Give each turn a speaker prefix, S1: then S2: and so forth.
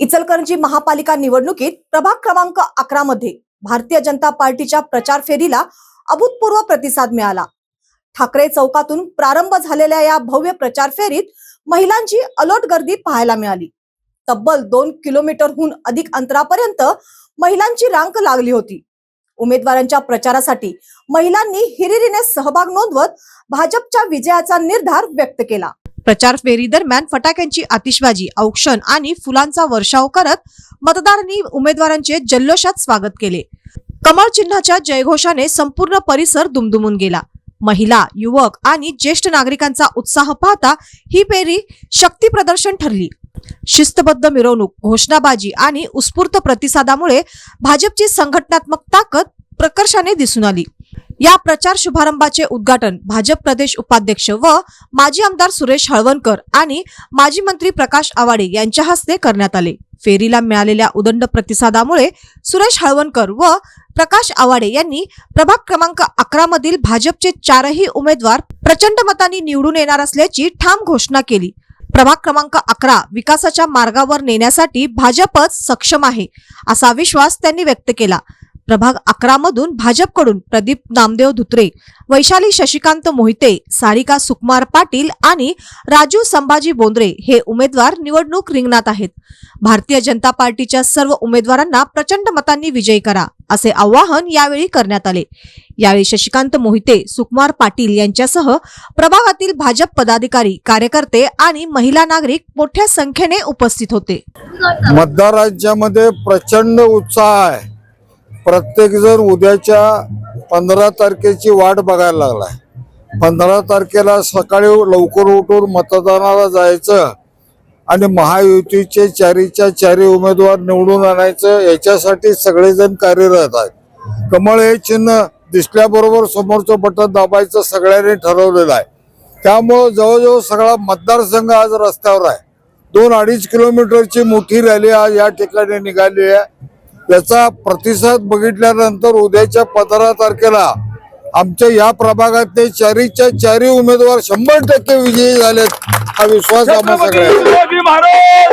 S1: इचलकरंजी महापालिका निवडणुकीत प्रभाग क्रमांक अकरा मध्ये भारतीय जनता पार्टीच्या प्रचार फेरीला अभूतपूर्व प्रतिसाद मिळाला. ठाकरे चौकातून प्रारंभ झालेल्या या भव्य प्रचार फेरीत महिलांची अलोट गर्दी पाहायला मिळाली. तब्बल दोन किलोमीटरहून अधिक अंतरापर्यंत महिलांची रांग लागली होती. उमेदवारांच्या प्रचारासाठी महिलांनी हिरिरीने सहभाग नोंदवत भाजपच्या विजयाचा निर्धार व्यक्त केला. प्रचार फेरी दरम्यान फटाक्यांची आतिषबाजी औक्षण आणि फुलांचा वर्षाव करत मतदारांनी उमेदवारांचे जल्लोषात स्वागत केले. कमळ चिन्हाच्या जयघोषाने संपूर्ण परिसर दुमदुमून गेला. महिला युवक आणि ज्येष्ठ नागरिकांचा उत्साह पाहता ही फेरी शक्ती प्रदर्शन ठरली. शिस्तबद्ध मिरवणूक घोषणाबाजी आणि उत्स्फूर्त प्रतिसादामुळे भाजपची संघटनात्मक ताकद प्रकर्षाने दिसून आली. या प्रचार शुभारंभाचे उद्घाटन भाजप प्रदेश उपाध्यक्ष व माजी आमदार सुरेश हळवणकर आणि माजी मंत्री प्रकाश आवाडे यांच्या हस्ते करण्यात आले. फेरीला मिळालेल्या उदंड प्रतिसादामुळे सुरेश हळवणकर व प्रकाश आवाडे यांनी प्रभाग क्रमांक अकरा मधील भाजपचे चारही उमेदवार प्रचंड मतांनी निवडून येणार असल्याची ठाम घोषणा केली. प्रभाग क्रमांक अकरा विकासाच्या मार्गावर नेण्यासाठी भाजपच सक्षम आहे असा विश्वास त्यांनी व्यक्त केला. प्रभाग अकरा मधून भाजपकडून प्रदीप नामदेव धुत्रे वैशाली शशिकांत मोहिते सारिका सुकुमार पाटील आणि राजू संभाजी बोंद्रे हे उमेदवार निवडणूक रिंगणात आहेत. भारतीय जनता पार्टीच्या सर्व उमेदवारांना प्रचंड मतांनी विजयी करा असे आवाहन यावेळी करण्यात आले. यावेळी शशिकांत मोहिते सुकुमार पाटील यांच्यासह प्रभागातील भाजप पदाधिकारी कार्यकर्ते आणि महिला नागरिक मोठ्या संख्येने उपस्थित होते.
S2: मतदारांच्या प्रचंड उत्साह आहे. प्रत्येकजण उद्याच्या पंधरा तारखेची वाट बघायला लागलाय. पंधरा तारखेला सकाळी लवकर उठून मतदानाला जायचं आणि महायुतीचे चारीच्या चारी उमेदवार निवडून आणायचं याच्यासाठी सगळेजण कार्यरत आहेत. कमळ हे चिन्ह दिसल्याबरोबर समोरचं बटन दाबायचं सगळ्यांनी ठरवलेलं आहे. त्यामुळं जवळजवळ सगळा मतदारसंघ आज रस्त्यावर आहे. दोन अडीच किलोमीटरची मोठी रॅली आज या ठिकाणी निघाली आहे. याचा प्रतिसाद बघितल्यानंतर उद्याच्या पंधरा तारखेला आमच्या या प्रभागातले चारीच्या चारी उमेदवार शंभर टक्के विजयी झालेत हा विश्वास आम्हा सगळ्यांना